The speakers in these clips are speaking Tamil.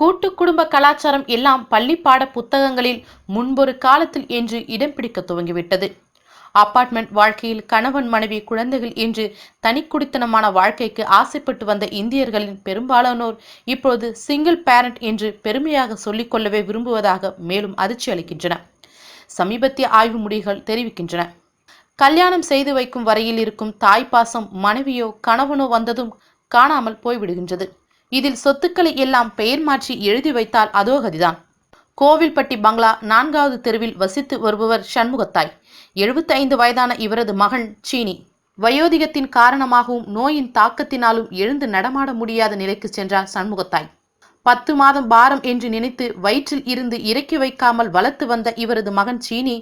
கூட்டு குடும்ப கலாச்சாரம் எல்லாம் பள்ளி பாட புத்தகங்களில் முன்பொரு காலத்தில் என்று இடம் பிடிக்க துவங்கிவிட்டது. அபார்ட்மெண்ட் வாழ்க்கையில் கணவன் மனைவி குழந்தைகள் என்று தனிக்குடித்தனமான வாழ்க்கைக்கு ஆசைப்பட்டு வந்த இந்தியர்களின் பெரும்பாலானோர் இப்போது சிங்கிள் பேரண்ட் என்று பெருமையாக சொல்லிக்கொள்ளவே விரும்புவதாக மேலும் அதிர்ச்சி அளிக்கின்றன. சமீபத்திய ஆய்வு முடிவுகள் தெரிவிக்கின்றன. கல்யாணம் செய்து வைக்கும் வரையில் இருக்கும் தாய்ப்பாசம் மனைவியோ கணவனோ வந்ததும் காணாமல் போய்விடுகின்றது. இதில் சொத்துக்களை எல்லாம் பெயர் மாற்றி எழுதி வைத்தால் அதோ கதிதான். கோவில்பட்டி பங்களா நான்காவது தெருவில் வசித்து வருபவர் சண்முகத்தாய். 75 ஐந்து வயதான இவரது மகன் சீனி. வயோதிகத்தின் காரணமாகவும் நோயின் தாக்கத்தினாலும் எழுந்து நடமாட முடியாத நிலைக்கு சென்றார் சண்முகத்தாய். பத்து மாதம் பாரம் என்று நினைத்து வயிற்றில் இருந்து இறக்கி வைக்காமல் வளர்த்து வந்த இவரது மகன் சீனி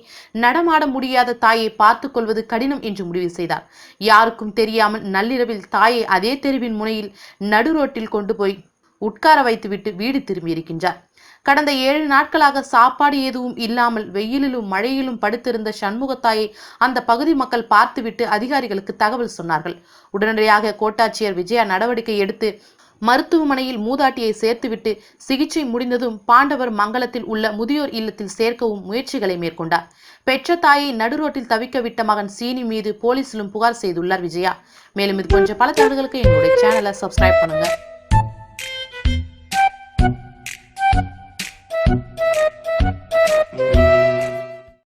நடமாட முடியாத தாயை பார்த்துக் கொள்வது கடினம் என்று முடிவு செய்தார். யாருக்கும் தெரியாமல் நள்ளிரவில் தாயை அதே தெருவின் முனையில் நடு ரோட்டில் கொண்டு போய் உட்கார வைத்துவிட்டு வீடு திரும்பியிருக்கின்றார் கடந்த ஏழு நாட்களாக சாப்பாடு எதுவும் இல்லாமல் வெயிலிலும் மழையிலும் படுத்திருந்த சண்முகத்தாயை அந்த பகுதி மக்கள் பார்த்துவிட்டு அதிகாரிகளுக்கு தகவல் சொன்னார்கள். உடனடியாக கோட்டாட்சியர் விஜயா நடவடிக்கை எடுத்து மருத்துவமனையில் மூதாட்டியை சேர்த்துவிட்டு சிகிச்சை முடிந்ததும் பாண்டவர் மங்கலத்தில் உள்ள முதியோர் இல்லத்தில் சேர்க்கவும் முயற்சிகளை மேற்கொண்டார். பெற்ற தாயை நடுரோட்டில் தவிக்க விட்ட மகன் சீனி மீது போலீசிலும் புகார் செய்துள்ளார் விஜயா. மேலும் இது போன்ற பல தகவல்களுக்கு என்னுடைய சேனலை சப்ஸ்கிரைப் பண்ணுங்க.